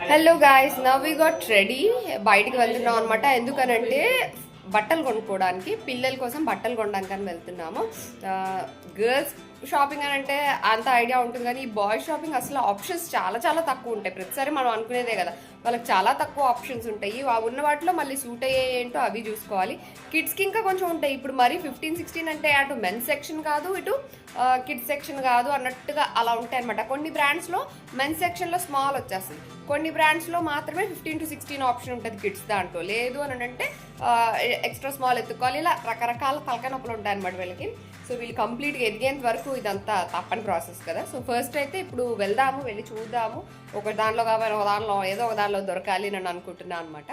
Hello guys now we got ready బయటికి వెళ్తున్నాం అనమాట ఎందుకనంటే బట్టలు కొనుక్కోవడానికి పిల్లల కోసం బట్టలు కొనడానికి అని వెళ్తున్నాము. గర్ల్స్ షాపింగ్ అని అంటే అంత ఐడియా ఉంటుంది కానీ ఈ బాయ్స్ షాపింగ్ అసలు ఆప్షన్స్ చాలా చాలా తక్కువ ఉంటాయి. ప్రతిసారి మనం అనుకునేదే కదా వాళ్ళకి చాలా తక్కువ ఆప్షన్స్ ఉంటాయి. ఉన్న వాటిలో మళ్ళీ సూట్ అయ్యే ఏంటో అవి చూసుకోవాలి. కిడ్స్కి ఇంకా కొంచెం ఉంటాయి. ఇప్పుడు మరి ఫిఫ్టీన్ సిక్స్టీన్ అంటే అటు మెన్స్ సెక్షన్ కాదు ఇటు కిడ్స్ సెక్షన్ కాదు అన్నట్టుగా అలా ఉంటాయి అనమాట కొన్ని బ్రాండ్స్లో మెన్స్ సెక్షన్లో స్మాల్ వచ్చేస్తుంది. కొన్ని బ్రాండ్స్లో మాత్రమే ఫిఫ్టీన్ టు సిక్స్టీన్ ఆప్షన్ ఉంటుంది కిడ్స్ దాంట్లో. లేదు అని అంటే ఎక్స్ట్రా స్మాల్ ఎత్తుకోవాలి ఇలా రకరకాల తలకనొప్పులు ఉంటాయి అనమాట వీళ్ళకి. సో వీళ్ళు కంప్లీట్గా ఎదిగేంత వరకు ఇదంతా తప్పని ప్రాసెస్ కదా. సో ఫస్ట్ అయితే ఇప్పుడు వెళ్దాము వెళ్ళి చూద్దాము. ఒక దానిలో కావాలి ఒక దానిలో ఏదో ఒక దానిలో దొరకాలి అని అనుకుంటున్నాను అనమాట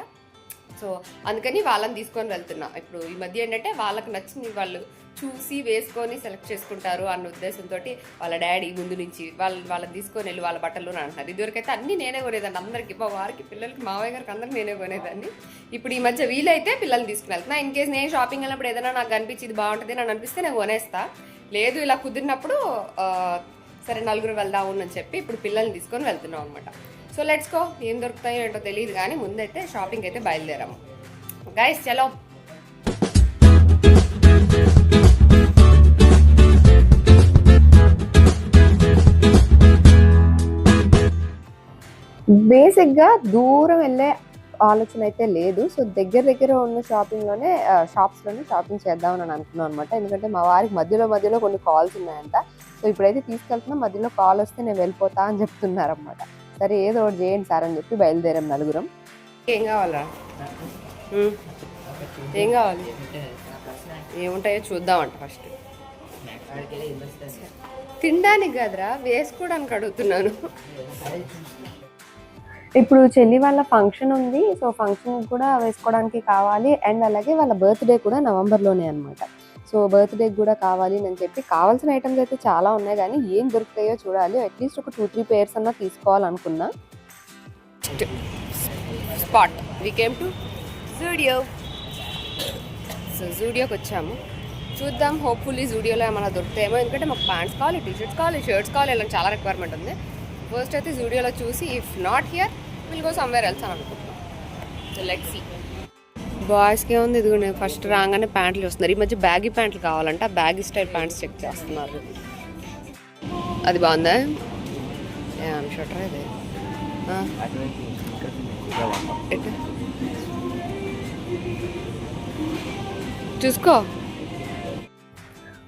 సో అందుకని వాళ్ళని తీసుకొని వెళ్తున్నాను ఇప్పుడు ఈ మధ్య ఏంటంటే వాళ్ళకి నచ్చింది వాళ్ళు చూసి వేసుకొని సెలెక్ట్ చేసుకుంటారు అన్న ఉద్దేశంతో వాళ్ళ డాడీ ముందు నుంచి వాళ్ళు వాళ్ళని తీసుకొని వెళ్ళి వాళ్ళ బట్టలు అంటున్నారు. ఇదివరకైతే అన్ని నేనే కొనేదాన్ని. అందరికి మా వారికి పిల్లలకి మావయ్య గారికి అందరికి నేనే కొనేదాన్ని. ఇప్పుడు ఈ మధ్య వీలైతే పిల్లల్ని తీసుకుని వెళ్తున్నా. ఇన్ కేసు నేను షాపింగ్ వెళ్ళినప్పుడు ఏదైనా నాకు అనిపించింది బాగుంటుంది అని అనిపిస్తే నేను కొనేస్తా. లేదు ఇలా కుదిరినప్పుడు సరే నలుగురు వెళ్దాము అని చెప్పి ఇప్పుడు పిల్లల్ని తీసుకొని వెళ్తున్నాం అనమాట సో లెట్స్ గో ఏం దొరుకుతాయో ఏంటో తెలియదు కానీ ముందైతే షాపింగ్ అయితే బయలుదేరాము. గైస్ చలో. బేసిక్గా దూరం వెళ్ళే ఆలోచన అయితే లేదు. సో దగ్గర దగ్గర ఉన్న షాపింగ్లోనే షాప్స్లోనే షాపింగ్ చేద్దామని అని అనుకున్నాను అనమాట ఎందుకంటే మా వారికి మధ్యలో మధ్యలో కొన్ని కాల్స్ ఉన్నాయంట. సో ఇప్పుడైతే తీసుకెళ్తున్నా మధ్యలో కాల్ వస్తే నేను వెళ్ళిపోతా అని చెప్తున్నారు అనమాట సరే ఏదో ఒకటి చేయండి సార్ అని చెప్పి బయలుదేరాం నలుగురం. ఏం కావాలా. ఏం కావాలి? ఏముంటాయో చూద్దామంట ఫస్ట్. తినడానికి కదరా వేసుకోవడానికి అడుగుతున్నాను. ఇప్పుడు చెల్లి వాళ్ళ ఫంక్షన్ ఉంది. సో ఫంక్షన్ కూడా వేసుకోవడానికి కావాలి. అండ్ అలాగే వాళ్ళ బర్త్డే కూడా నవంబర్లోనే అనమాట సో బర్త్డే కూడా కావాలి అని చెప్పి కావాల్సిన ఐటమ్స్ అయితే చాలా ఉన్నాయి. కానీ ఏం దొరుకుతాయో చూడాలి. అట్లీస్ట్ ఒక టూ త్రీ పేర్స్ అన్నా తీసుకోవాలనుకున్నా. Spot we came to Zudio so జూడియోకి వచ్చాము. చూద్దాం. హోప్ఫుల్లీ జూడియోలో ఏమైనా దొరుకుతాయేమో. ఎందుకంటే మాకు ప్యాంట్స్ కావాలి టీషర్ట్స్ కావాలి షర్ట్స్ కావాలి ఇలా చాలా రిక్వైర్మెంట్ ఉంది. ఫస్ట్ అయితే జూడియోలో చూసి if not here will go somewhere else అని అనుకుంటున్నాం. సో లెట్ సి బాయ్స్కి ఏముంది? ఇది ఫస్ట్ రాగానే ప్యాంట్లు వస్తున్నారు ఈ మధ్య బ్యాగీ ప్యాంట్లు కావాలంటే. ఆ బ్యాగీ స్టైల్ ప్యాంట్స్ చెక్ చేస్తున్నారు. అది బాగుందా? షర్టర్ ఇది? చూసుకో.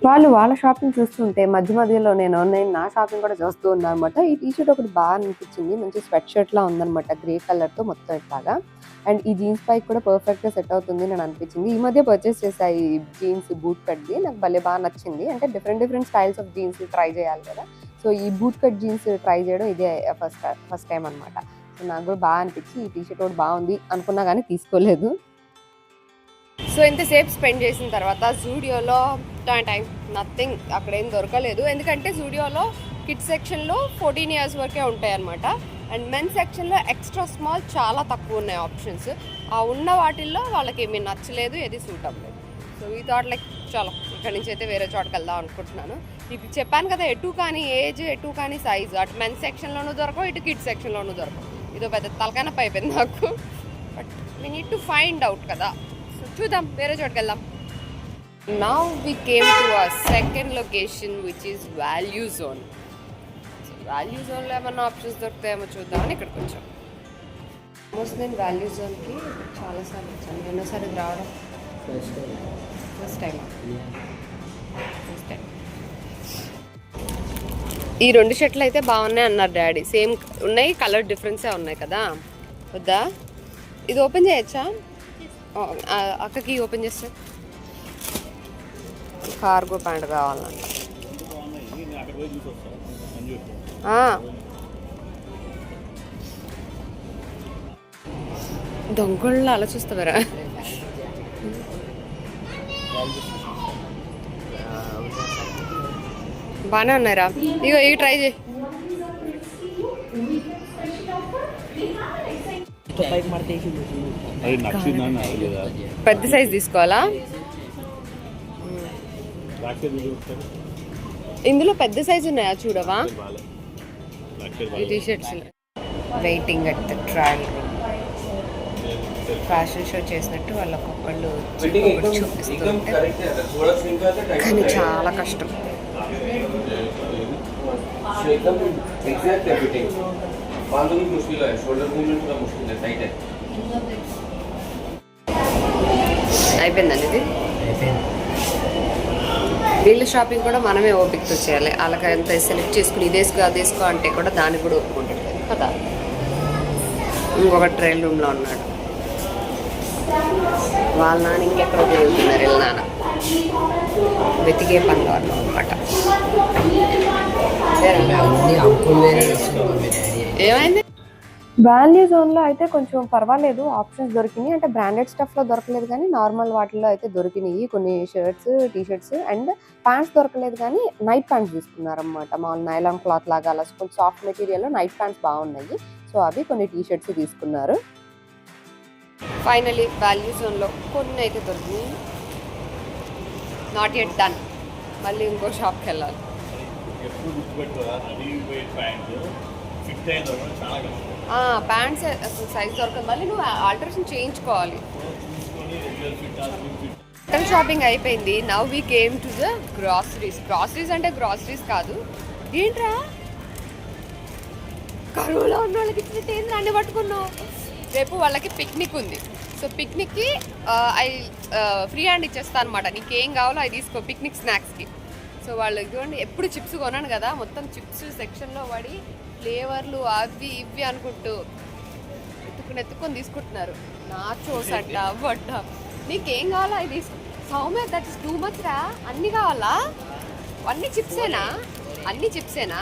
వాళ్ళు వాళ్ళ షాపింగ్ చూస్తుంటే మధ్య మధ్యలో నేను నేను నా షాపింగ్ కూడా చూస్తూ ఉన్నాను అనమాట ఈ టీ షర్ట్ ఒకటి బాగా అనిపించింది. మంచి స్వెట్ షర్ట్ లా ఉందనమాట గ్రే కలర్తో మొత్తం ఇట్లాగా. అండ్ ఈ జీన్స్ పైకి కూడా పర్ఫెక్ట్గా సెట్ అవుతుంది నేను అనిపించింది. ఈ మధ్య పర్చేస్ చేసా ఈ జీన్స్ బూట్ కట్ది నాకు భలే బాగా నచ్చింది. అంటే different different styles of jeans try చేయాలి కదా. సో ఈ బూట్ కట్ జీన్స్ ట్రై చేయడం ఇదే ఫస్ట్ ఫస్ట్ టైం అనమాట సో నాకు కూడా బాగా అనిపించి ఈ టీ షర్ట్ కూడా బాగుంది అనుకున్నా కానీ తీసుకోలేదు. సో ఇంతసేపు స్పెండ్ చేసిన తర్వాత జూడియోలో టైం నథింగ్ అక్కడ ఏం దొరకలేదు. ఎందుకంటే జూడియోలో కిడ్స్ సెక్షన్లో ఫోర్టీన్ ఇయర్స్ వరకే ఉంటాయి అనమాట అండ్ మెన్ సెక్షన్లో ఎక్స్ట్రా స్మాల్ చాలా తక్కువ ఉన్నాయి ఆప్షన్స్. ఆ ఉన్న వాటిల్లో వాళ్ళకి ఏమీ నచ్చలేదు ఏది సూట్ అవ్వలేదు. సో ఈ థాట్ లైక్ చాలా ఇక్కడ నుంచి అయితే వేరే చోటకి వెళ్దాం అనుకుంటున్నాను. ఇది చెప్పాను కదా ఎటు కానీ ఏజ్ ఎటు కానీ సైజు అటు మెన్ సెక్షన్లోనూ దొరకవు ఇటు కిడ్స్ సెక్షన్లోనూ దొరకవు. ఇదో పెద్ద తలకాన పైపోయింది నాకు. But we need to find out కదా. చూద్దాం వేరే చోటుకి వెళ్దాం. Now we came to a second location which is value zone value జోన్లో ఏమన్నా ఆప్షన్స్ దొరుకుతాయేమో చూద్దామని ఇక్కడికి వచ్చాం. ఆల్మోస్ట్ నేను వాల్యూ జోన్కి చాలాసార్లు వచ్చాను. ఎన్నోసారి ఇది రావడం? ఫస్ట్ టైం ఫస్ట్ టైం ఈ రెండు షర్ట్లు అయితే బాగున్నాయి అన్నారు డాడీ. సేమ్ ఉన్నాయి కలర్ డిఫరెన్సే ఉన్నాయి కదా? వద్దా? ఇది ఓపెన్ చేయొచ్చా? అక్కకి ఓపెన్ చేస్తే. కార్గో ప్యాంట్ కావాలంట. దొంగళ్ళు అలా చూస్తావరా బాగానే ఉన్నారా ఇగో ఇవి ట్రై చేయి. పెద్ద సైజ్ తీసుకోవాలా రాకెట్ చూస్తారు ఇందులో పెద్ద సైజు ఉన్నాయా చూడవా బాగాలే రాకెట్ ఈ బాగాలే T shirts waiting at the trial room fashion show చేసినట్టు వాళ్ళు ఒక్కొక్కళ్ళు వచ్చి फिटिंग ఒక్కొక్కటి एकदम చూపిస్తూ एकदम ఉంటారు करेक्ट है अगर थोड़ा श्रिंक आता है टाइट కానీ చాలా కష్టం एकदम एग्जैक्ट है फिटिंग बांधो भी मुश्किल है शोल्डर मूवमेंट थोड़ा मुश्किल है टाइट है అయిపోయిందండి ఇది వీళ్ళ షాపింగ్ కూడా మనమే ఓపికతో చేయాలి. వాళ్ళకి ఎంత సెలెక్ట్ చేసుకుని ఇదేసుకో అదేసుకో అంటే కూడా దానికి కూడా ఒప్పుకుంటాడు కదా? ఇంకొక ట్రైల్ రూమ్లో ఉన్నాడు. వాళ్ళ నాన్న ఇంకెక్కడో తిరుగుతున్నారు వీళ్ళ నాన్న. వెతికే పనిలో అనమాట ఏమైంది? వాల్యూ జోన్లో అయితే కొంచెం పర్వాలేదు ఆప్షన్స్ దొరికినాయి. అంటే బ్రాండెడ్ స్టఫ్లో దొరకలేదు కానీ నార్మల్ వాటిల్లో అయితే దొరికినాయి. కొన్ని shirts T shirts and pants దొరకలేదు కానీ నైట్ ప్యాంట్స్ తీసుకున్నారన్నమాట. మామూలు నైలాన్ క్లాత్ లాగా అలా కొంచెం సాఫ్ట్ మెటీరియల్లో నైట్ ప్యాంట్స్ బాగున్నాయి. సో అవి కొన్ని టీ షర్ట్స్ తీసుకున్నారు ఫైనలీ వాల్యూ జోన్లో కొన్ని అయితే దొరికినాయి. నాట్ ఎట్ డన్ మళ్ళీ ఇంకో షాప్కి వెళ్ళాలి. ఎప్పుడు గుర్తుపెట్టుకోరా? అది ప్యాంట్. ఫిట్ అయిన చాలా కష్టం. ప్యాంట్స్ సైజ్ దొరకదు. మళ్ళీ నువ్వు ఆల్టరేషన్ చేయించుకోవాలి. బట్టల షాపింగ్ అయిపోయింది. Now we came to the groceries groceries అంటే గ్రాసరీస్ కాదు. ఏంట్రా? కరువులో ఉన్న వాళ్ళకి ఇచ్చినట్టు ఏంద్రా అన్ని పట్టుకున్నావు. రేపు వాళ్ళకి పిక్నిక్ ఉంది. సో పిక్నిక్కి ఐ ఫ్రీ హ్యాండ్ ఇచ్చేస్తా అనమాట నీకేం కావాలో అది తీసుకో పిక్నిక్ స్నాక్స్కి సో వాళ్ళు ఇదిగోండి ఎప్పుడు చిప్స్ కొనాను కదా మొత్తం చిప్స్ సెక్షన్లో పడి ఫ్లేవర్లు అవి ఇవి అనుకుంటూ ఎత్తుకుని ఎత్తుకొని తీసుకుంటున్నారు. నాచోస్ అంట అవ్వట. నీకేం కావాలో తీసుకో Soumya that is too much రా. అన్ని కావాలా? అన్ని చిప్సేనా? అన్ని చిప్సేనా?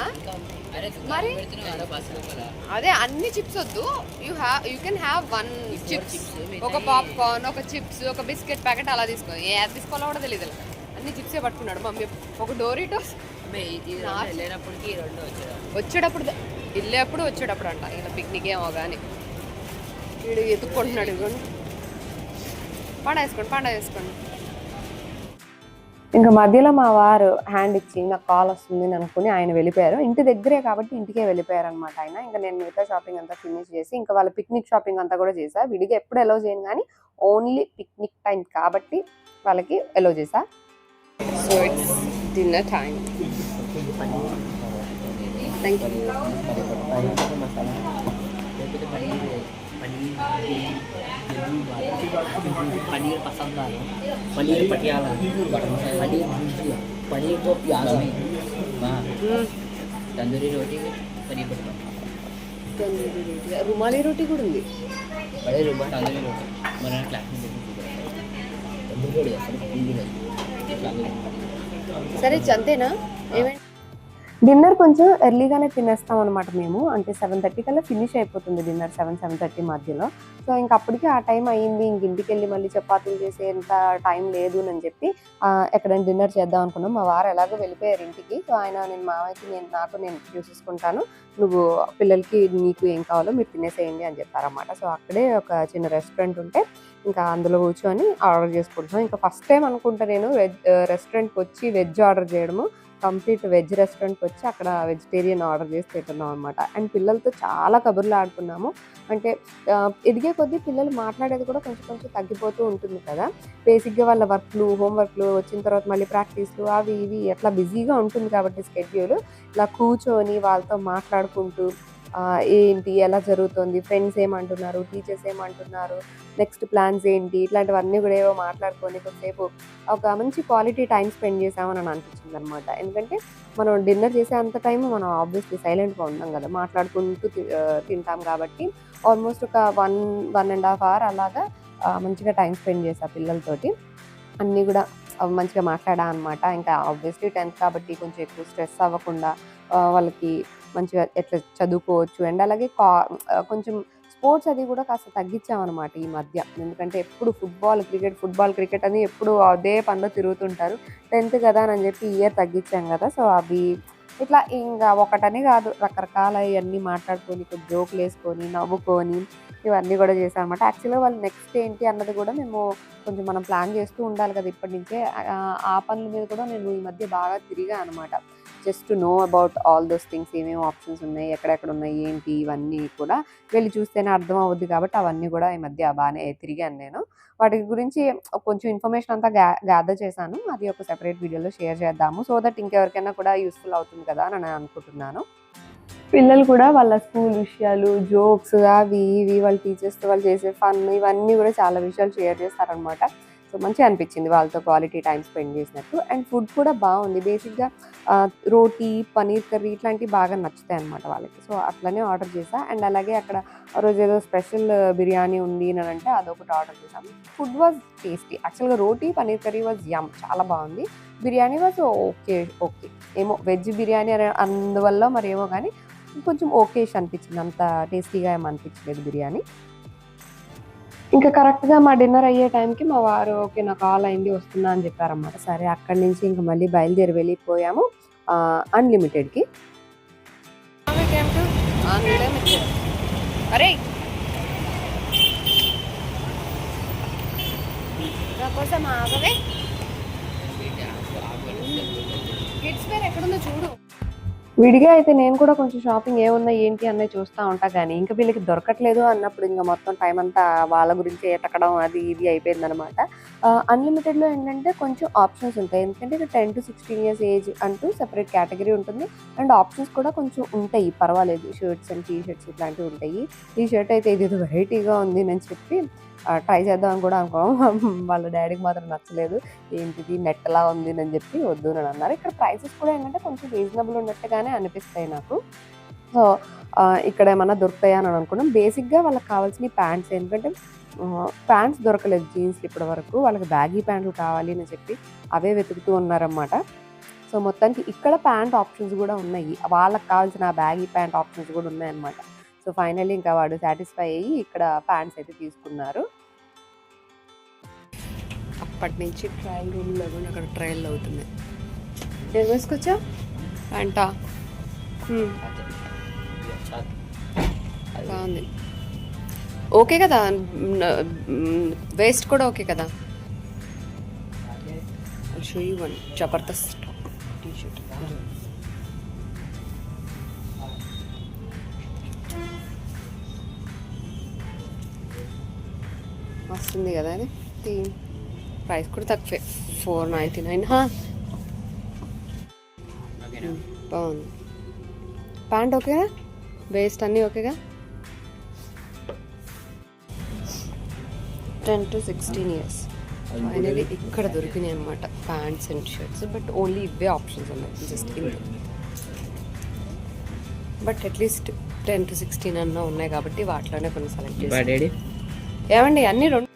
మరి? అదే అన్ని చిప్స్ వద్దు. You have you can have one chips ఒక పాప్కార్న్ ఒక చిప్స్ ఒక బిస్కెట్ ప్యాకెట్ అలా తీసుకో. ఏ తీసుకోవాలో కూడా తెలియదు అన్ని చిప్సే పట్టుకున్నాడు. మమ్మీ ఒక డోరిటోస్ వెళ్ళినప్పటికీ రెండు వచ్చేటప్పుడు వెళ్ళేప్పుడు వచ్చేటప్పుడు అంట ఇలా పిక్నిక్ ఏమో కానీ వీడు ఎత్తుక్కుంటున్నాడు ఇదిగోండి. పండ వేసుకోండి పండ వేసుకోండి. ఇంకా మధ్యలో మా వారు హ్యాండ్ ఇచ్చి నాకు కాల్ వస్తుంది అని అనుకుని ఆయన వెళ్ళిపోయారు. ఇంటి దగ్గరే కాబట్టి ఇంటికే వెళ్ళిపోయారు అనమాట ఆయన. ఇంకా నేను మిగతా షాపింగ్ అంతా ఫినిష్ చేసి ఇంకా వాళ్ళ పిక్నిక్ షాపింగ్ అంతా కూడా చేసా. విడిగా ఎప్పుడు ఎలో చేయను కానీ ఓన్లీ పిక్నిక్ టైం కాబట్టి వాళ్ళకి ఎలో చేసా. So it's dinner time. Thank you. Paneer पसंद आ रहा पनीर पटियाला पनीर भुजिया पनीर को प्याज में हाँ तंदूरी रोटी पनीर पटियाला तंदूरी रोटी रुमाली रोटी कौन दी बड़े रुमाल तंदूरी रोटी मैंने क्लास में देखी तंदूरी रोटी तंदूरी रोटी సరే అంతేనా ఏమైంది డిన్నర్ కొంచెం ఎర్లీగానే తినేస్తాం అనమాట మేము. అంటే సెవెన్ థర్టీ కల్లా ఫినిష్ అయిపోతుంది డిన్నర్ సెవెన్ సెవెన్ థర్టీ మధ్యలో. సో ఇంక అప్పటికి ఆ టైం అయ్యింది ఇంక ఇంటికి వెళ్ళి మళ్ళీ చపాతీలు చేసేంత టైం లేదు అని చెప్పి ఎక్కడైనా డిన్నర్ చేద్దాం అనుకున్నాం. మా వారు ఎలాగో వెళ్ళిపోయారు ఇంటికి. సో ఆయన నేను మామయ్యకి నేను నాకు నేను చూసేసుకుంటాను నువ్వు పిల్లలకి నీకు ఏం కావాలో మీరు తినేసేయండి అని చెప్పారన్నమాట. సో అక్కడే ఒక చిన్న రెస్టారెంట్ ఉంటే ఇంకా అందులో కూర్చొని ఆర్డర్ చేసుకుంటున్నాం ఇంకా ఫస్ట్ టైం అనుకుంటా నేను వెజ్ రెస్టారెంట్కి వచ్చి వెజ్ ఆర్డర్ చేయడము. కంప్లీట్ వెజ్ రెస్టారెంట్కి వచ్చి అక్కడ వెజిటేరియన్ ఆర్డర్ చేసి తింటున్నాం అనమాట అండ్ పిల్లలతో చాలా కబుర్లు ఆడుకున్నాము. అంటే ఎదిగే కొద్దీ పిల్లలు మాట్లాడేది కూడా కొంచెం కొంచెం తగ్గిపోతూ ఉంటుంది కదా. బేసిక్గా వాళ్ళ వర్క్లు హోంవర్క్లు వచ్చిన తర్వాత మళ్ళీ ప్రాక్టీస్లు అవి ఇవి అట్లా బిజీగా ఉంటుంది కాబట్టి స్కెడ్యూల్ ఇలా కూర్చొని వాళ్ళతో మాట్లాడుకుంటూ ఏంటి ఎలా జరుగుతుంది ఫ్రెండ్స్ ఏమంటున్నారు టీచర్స్ ఏమంటున్నారు నెక్స్ట్ ప్లాన్స్ ఏంటి ఇట్లాంటివన్నీ కూడా ఏవో మాట్లాడుకొని కొద్దిసేపు ఒక మంచి క్వాలిటీ టైం స్పెండ్ చేసామని అని అనిపించింది అనమాట ఎందుకంటే మనం డిన్నర్ చేసే అంత టైం మనం ఆబ్వియస్లీ సైలెంట్గా ఉన్నాం కదా మాట్లాడుకుంటూ తి- తింటాం కాబట్టి ఆల్మోస్ట్ ఒక one one and half hour అలాగా మంచిగా టైం స్పెండ్ చేసా పిల్లలతోటి. అన్నీ కూడా మంచిగా మాట్లాడా అనమాట ఇంకా ఆబ్వియస్లీ టెన్త్ కాబట్టి కొంచెం ఎక్కువ స్ట్రెస్ అవ్వకుండా వాళ్ళకి మంచిగా ఎట్లా చదువుకోవచ్చు. అండ్ అలాగే కా కొంచెం స్పోర్ట్స్ అది కూడా కాస్త తగ్గించామన్నమాట ఈ మధ్య. ఎందుకంటే ఎప్పుడు ఫుట్బాల్ క్రికెట్ ఫుట్బాల్ క్రికెట్ అని ఎప్పుడు అదే పనిలో తిరుగుతుంటారు. టెన్త్ కదా అని చెప్పి ఇయర్ తగ్గించాం కదా. సో అవి ఇట్లా ఇంకా ఒకటని కాదు రకరకాల ఇవన్నీ మాట్లాడుకొని జోకులు వేసుకొని నవ్వుకొని ఇవన్నీ కూడా చేశాను అనమాట యాక్చువల్గా వాళ్ళు నెక్స్ట్ ఏంటి అన్నది కూడా మేము కొంచెం మనం ప్లాన్ చేస్తూ ఉండాలి కదా ఇప్పటి నుంచే. ఆ- ఆ పనుల మీద కూడా నేను ఈ మధ్య బాగా తిరిగా అనమాట just to know about all those things ఏమేమి ఆప్షన్స్ ఉన్నాయి ఎక్కడెక్కడ ఉన్నాయి ఏంటి ఇవన్నీ కూడా వెళ్ళి చూస్తేనే అర్థం అవుద్ది కాబట్టి అవన్నీ కూడా ఈ మధ్య బాగానే తిరిగాను నేను. వాటి గురించి కొంచెం ఇన్ఫర్మేషన్ అంతా గ్యా గ్యాదర్ చేశాను. అది ఒక సెపరేట్ వీడియోలో షేర్ చేద్దాము. సో దట్ ఇంకెవరికైనా కూడా యూస్ఫుల్ అవుతుంది కదా అని నేను అనుకుంటున్నాను. పిల్లలు కూడా వాళ్ళ స్కూల్ విషయాలు జోక్స్ అవి ఇవి వాళ్ళ టీచర్స్తో వాళ్ళు చేసే ఫన్ ఇవన్నీ కూడా చాలా విషయాలు షేర్ చేస్తారనమాట సో మంచిగా అనిపించింది వాళ్ళతో క్వాలిటీ టైం స్పెండ్ చేసినట్టు. అండ్ ఫుడ్ కూడా బాగుంది. బేసిక్గా రోటీ పనీర్ కర్రీ ఇట్లాంటివి బాగా నచ్చుతాయి అనమాట వాళ్ళకి. సో అట్లనే ఆర్డర్ చేసా అండ్ అలాగే అక్కడ ఆ రోజు ఏదో స్పెషల్ బిర్యానీ ఉంది అని అంటే అదొకటి ఆర్డర్ చేసాం ఫుడ్ వాజ్ టేస్టీ యాక్చువల్గా roti paneer curry was yum చాలా బాగుంది. బిర్యానీ వాజ్ ఓకే ఓకే ఏమో వెజ్ బిర్యానీ అనే అందువల్ల మరి ఏమో కానీ కొంచెం ఓకేష్ అనిపించింది. అంత టేస్టీగా ఏమనిపించలేదు అనిపించలేదు బిర్యానీ. ఇంకా కరెక్ట్గా మా డిన్నర్ అయ్యే టైంకి మా వారు ఓకే నాకు కాల్ అయింది వస్తున్నా అని చెప్పారన్నమాట. సరే అక్కడి నుంచి ఇంకా మళ్ళీ బయలుదేరి వెళ్ళిపోయాము అన్లిమిటెడ్కి అరే! కోసం ఆగవే. కిడ్స్ వేర్ ఎక్కడుందో చూడు. విడిగా అయితే నేను కూడా కొంచెం షాపింగ్ ఏమున్నా ఏంటి అన్నది చూస్తూ ఉంటా కానీ ఇంకా వీళ్ళకి దొరకట్లేదు అన్నప్పుడు ఇంకా మొత్తం టైం అంతా వాళ్ళ గురించి ఎతకడం అది ఇది అయిపోయింది అనమాట అన్లిమిటెడ్లో ఏంటంటే కొంచెం ఆప్షన్స్ ఉంటాయి. ఎందుకంటే ten to sixteen years age అంటూ సెపరేట్ కేటగిరీ ఉంటుంది. అండ్ ఆప్షన్స్ కూడా కొంచెం ఉంటాయి. పర్వాలేదు. షర్ట్స్ అండ్ టీ షర్ట్స్ ఇట్లాంటివి ఉంటాయి. ఈ షర్ట్ అయితే ఇది వెరైటీగా ఉంది అని చెప్పి ట్రై చేద్దాం అని కూడా అనుకోవడం వాళ్ళ డాడీకి మాత్రం నచ్చలేదు. ఏంటిది? నెట్టలా ఉంది అని చెప్పి వద్దు అని అన్నారు. ఇక్కడ ప్రైసెస్ కూడా ఏంటంటే కొంచెం రీజనబుల్ ఉన్నట్టుగానే అనిపిస్తాయి నాకు. సో ఇక్కడ ఏమన్నా దొరుకుతాయా అని అనుకున్నాం. బేసిక్గా వాళ్ళకి కావాల్సిన ప్యాంట్స్ ఎందుకంటే ప్యాంట్స్ దొరకలేదు జీన్స్లు ఇప్పటి వరకు. వాళ్ళకి బ్యాగీ ప్యాంట్లు కావాలి అని చెప్పి అవే వెతుకుతూ ఉన్నారన్నమాట. సో మొత్తానికి ఇక్కడ ప్యాంట్ ఆప్షన్స్ కూడా ఉన్నాయి. వాళ్ళకి కావాల్సిన బ్యాగీ ప్యాంట్ ఆప్షన్స్ కూడా ఉన్నాయన్నమాట. సో ఫైనల్లీ ఇంకా వాడు సాటిస్ఫై అయ్యి ఇక్కడ ప్యాంట్స్ అయితే తీసుకున్నారు. అప్పటి నుంచి ట్రయల్ రూమ్లో కూడా అక్కడ ట్రయల్ అవుతున్నాయి. ఏం వేసుకొచ్చా ప్యాంటా బాగుంది. ఓకే కదా. వేస్ట్ కూడా ఓకే కదా. షో యూ వన్ జబర్దస్త్ టీ షర్ట్ వస్తుంది కదా అది ప్రైస్ కూడా తక్కువే. Four ninety nine. బాగుంది. ప్యాంట్ ఓకేగా వేస్ట్ అన్నీ ఓకేగా? Ten to sixteen years. Finally ఇక్కడ దొరికినాయి అనమాట pants and shirts. But only ఇవే ఆప్షన్స్ ఉన్నాయి. జస్ట్ ఇంత but at least ten to sixteen అన్న ఉన్నాయి కాబట్టి వాటిలోనే కొన్ని సెలెక్ట్ చేసి ఏమండి అన్ని రెండు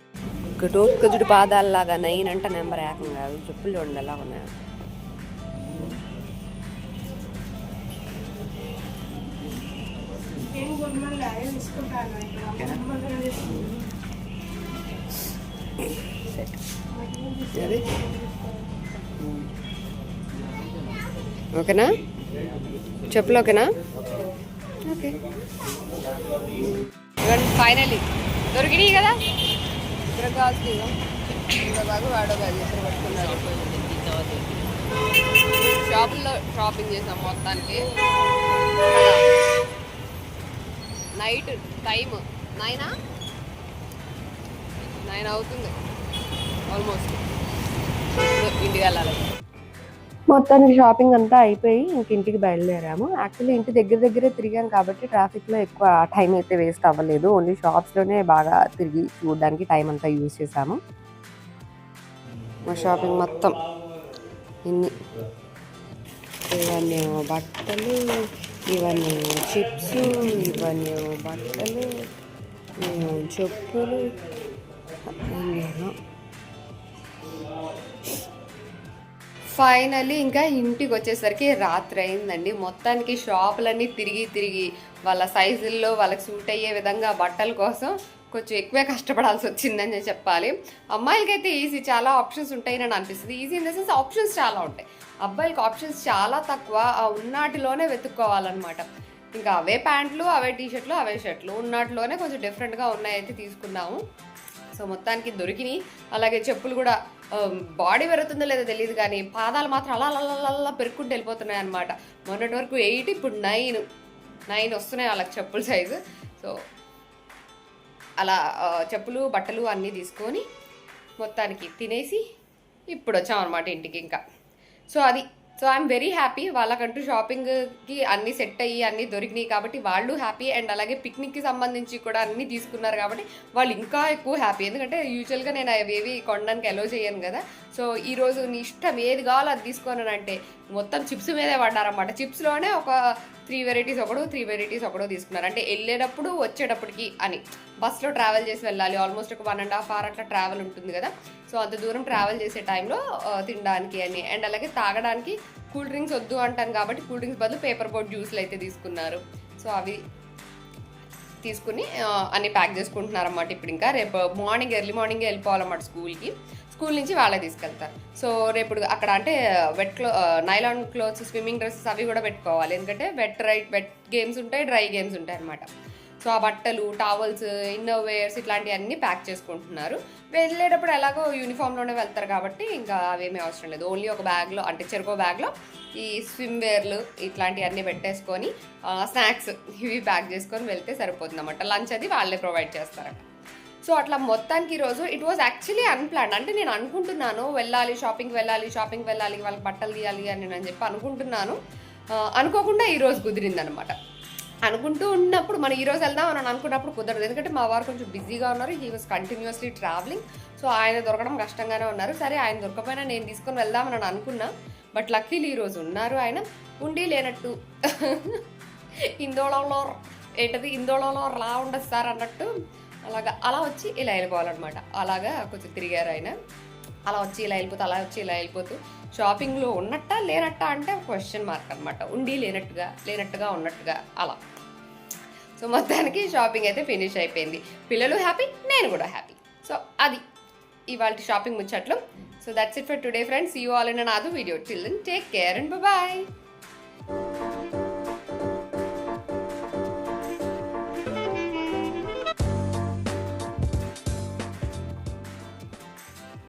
గజుడు పాదాలలాగా నైన్ అంట నెంబర్ ఏకం కాదు. చెప్పులు చూడండి ఎలా ఉన్నాయి. ఓకేనా? చెప్పులు ఓకేనా? ఓకే. ఫైనలీ దొరికినాయి కదా? ఇద్దరు కావాల్సింది ఇగో. ఇంకో బాగు వాడో కాదు ఇద్దరు పట్టుకున్నారు? షాపుల్లో షాపింగ్ చేసాం మొత్తానికి. నైట్ టైం నైనా? నైన్ అవుతుంది. ఆల్మోస్ట్. ఇంటికి వెళ్ళాలి. మొత్తానికి షాపింగ్ అంతా అయిపోయి ఇంక ఇంటికి బయలుదేరాము. యాక్చువల్లీ ఇంటి దగ్గర దగ్గరే తిరిగాం కాబట్టి ట్రాఫిక్లో ఎక్కువ టైం అయితే వేస్ట్ అవ్వలేదు. ఓన్లీ షాప్స్లోనే బాగా తిరిగి చూడడానికి టైం అంతా యూజ్ చేసాము మా షాపింగ్ మొత్తం ఇన్ని. ఇవన్నీ బట్టలు ఇవన్నీ చిప్స్ ఇవన్నీ బట్టలు చెప్పులు ఇవేమో. ఫైనల్లీ ఇంకా ఇంటికి వచ్చేసరికి రాత్రి అయిందండి మొత్తానికి షాపులన్నీ తిరిగి తిరిగి వాళ్ళ సైజుల్లో వాళ్ళకి సూట్ అయ్యే విధంగా బట్టల కోసం కొంచెం ఎక్కువే కష్టపడాల్సి వచ్చిందని చెప్పాలి. అమ్మాయిలకైతే ఈజీ చాలా ఆప్షన్స్ ఉంటాయని అని అనిపిస్తుంది. Easy in the sense options చాలా ఉంటాయి. అబ్బాయిలకు ఆప్షన్స్ చాలా తక్కువ. ఆ ఉన్నాటిలోనే వెతుక్కోవాలన్నమాట. ఇంకా అవే ప్యాంట్లు అవే టీషర్ట్లు అవే షర్ట్లు. ఉన్నాటిలోనే కొంచెం డిఫరెంట్గా ఉన్నాయి అయితే తీసుకున్నాము. సో మొత్తానికి దొరికినాయి. అలాగే చెప్పులు కూడా బాడీ పెరుగుతుందో లేదో తెలియదు కానీ పాదాలు మాత్రం అలా అలా పెరుక్కుంటూ వెళ్ళిపోతున్నాయి అనమాట మొన్నటి వరకు ఎయిట్ ఇప్పుడు నైన్. నైన్ వస్తున్నాయి వాళ్ళకి చెప్పుల సైజు. సో అలా చెప్పులు బట్టలు అన్నీ తీసుకొని మొత్తానికి తినేసి ఇప్పుడు వచ్చాం అనమాట ఇంటికి ఇంకా. సో అది సో ఐఎమ్ వెరీ హ్యాపీ వాళ్ళకంటూ షాపింగ్కి అన్నీ సెట్ అయ్యి అన్నీ దొరికినాయి కాబట్టి వాళ్ళు హ్యాపీ అండ్ అలాగే పిక్నిక్కి సంబంధించి కూడా అన్నీ తీసుకున్నారు కాబట్టి వాళ్ళు ఇంకా ఎక్కువ హ్యాపీ ఎందుకంటే యూజువల్గా నేను అవేవి కొనడానికి అలో చేయను కదా. సో ఈరోజు నీ ఇష్టం ఏది కావాలో అది తీసుకోనంటే మొత్తం చిప్స్ మీదే పడ్డారనమాట చిప్స్లోనే ఒక త్రీ వెరైటీస్ ఒకడు త్రీ వెరైటీస్ ఒకడో తీసుకున్నారు. అంటే వెళ్ళేటప్పుడు వచ్చేటప్పటికి అని. బస్లో ట్రావెల్ చేసి వెళ్ళాలి. ఆల్మోస్ట్ ఒక వన్ అండ్ హాఫ్ అవర్ అట్లా ట్రావెల్ ఉంటుంది కదా. సో అంత దూరం ట్రావెల్ చేసే టైంలో తినడానికి అని. అండ్ అలాగే తాగడానికి కూల్ డ్రింక్స్ వద్దు అంటాను కాబట్టి కూల్ డ్రింక్స్ బదులు పేపర్ బోట్ జ్యూస్లు అయితే తీసుకున్నారు. సో అవి తీసుకుని అన్ని ప్యాక్ చేసుకుంటున్నారు అన్నమాట ఇప్పుడు ఇంకా రేపు మార్నింగ్ ఎర్లీ మార్నింగ్ వెళ్ళిపోవాలన్నమాట స్కూల్కి. స్కూల్ నుంచి వాళ్ళే తీసుకెళ్తారు. సో రేపు అక్కడ అంటే వెట్ క్లో నైలాన్ క్లోత్స్ స్విమ్మింగ్ డ్రెస్సెస్ అవి కూడా పెట్టుకోవాలి. ఎందుకంటే వెట్ డ్రై వెట్ గేమ్స్ ఉంటాయి డ్రై గేమ్స్ ఉంటాయి అనమాట సో ఆ బట్టలు టావల్స్ ఇన్నర్ వేర్స్ ఇట్లాంటివన్నీ ప్యాక్ చేసుకుంటున్నారు. వెళ్ళేటప్పుడు ఎలాగో యూనిఫామ్లోనే వెళ్తారు కాబట్టి ఇంకా అవేమీ అవసరం లేదు. ఓన్లీ ఒక బ్యాగ్లో అంటే చెరుకో బ్యాగ్లో ఈ స్విమ్ వేర్లు ఇట్లాంటివన్నీ పెట్టేసుకొని స్నాక్స్ ఇవి ప్యాక్ చేసుకొని వెళ్తే సరిపోతుంది అన్నమాట లంచ్ అది వాళ్ళే ప్రొవైడ్ చేస్తారట. సో అట్లా మొత్తానికి ఈరోజు ఇట్ వాజ్ యాక్చువల్లీ అన్ప్లాన్ అంటే నేను అనుకుంటున్నాను వెళ్ళాలి షాపింగ్కి వెళ్ళాలి షాపింగ్కి వెళ్ళాలి వాళ్ళకి బట్టలు తీయాలి అని నేను చెప్పి అనుకుంటున్నాను. అనుకోకుండా ఈరోజు కుదిరిందనమాట అనుకుంటూ ఉన్నప్పుడు మనం ఈరోజు వెళ్దాం అని అనుకున్నప్పుడు కుదరదు. ఎందుకంటే మా వారు కొంచెం బిజీగా ఉన్నారు. He was continuously travelling so ఆయన దొరకడం కష్టంగానే ఉన్నారు. సరే ఆయన దొరకపోయినా నేను తీసుకొని వెళ్దామని అని అనుకున్నా. బట్ లక్కీలు ఈరోజు ఉన్నారు ఆయన. ఉండి లేనట్టు. ఇందోళంలో ఏంటది? ఇందోళంలో రా ఉండదు సార్ అన్నట్టు. అలాగా అలా వచ్చి ఇలా వెళ్ళిపోవాలన్నమాట. అలాగా కొంచెం తిరిగారు ఆయన. అలా వచ్చి ఇలా వెళ్ళిపోతూ అలా వచ్చి ఇలా వెళ్ళిపోతూ షాపింగ్లో ఉన్నట్టా లేనట్ట అంటే క్వశ్చన్ మార్క్ అనమాట ఉండి లేనట్టుగా లేనట్టుగా ఉన్నట్టుగా అలా. సో మొత్తానికి షాపింగ్ అయితే ఫినిష్ అయిపోయింది. పిల్లలు హ్యాపీ నేను కూడా హ్యాపీ. సో అది ఇవాళ షాపింగ్ ముచ్చట్లు. So that's it for today friends you all in నాదు video till take care and bye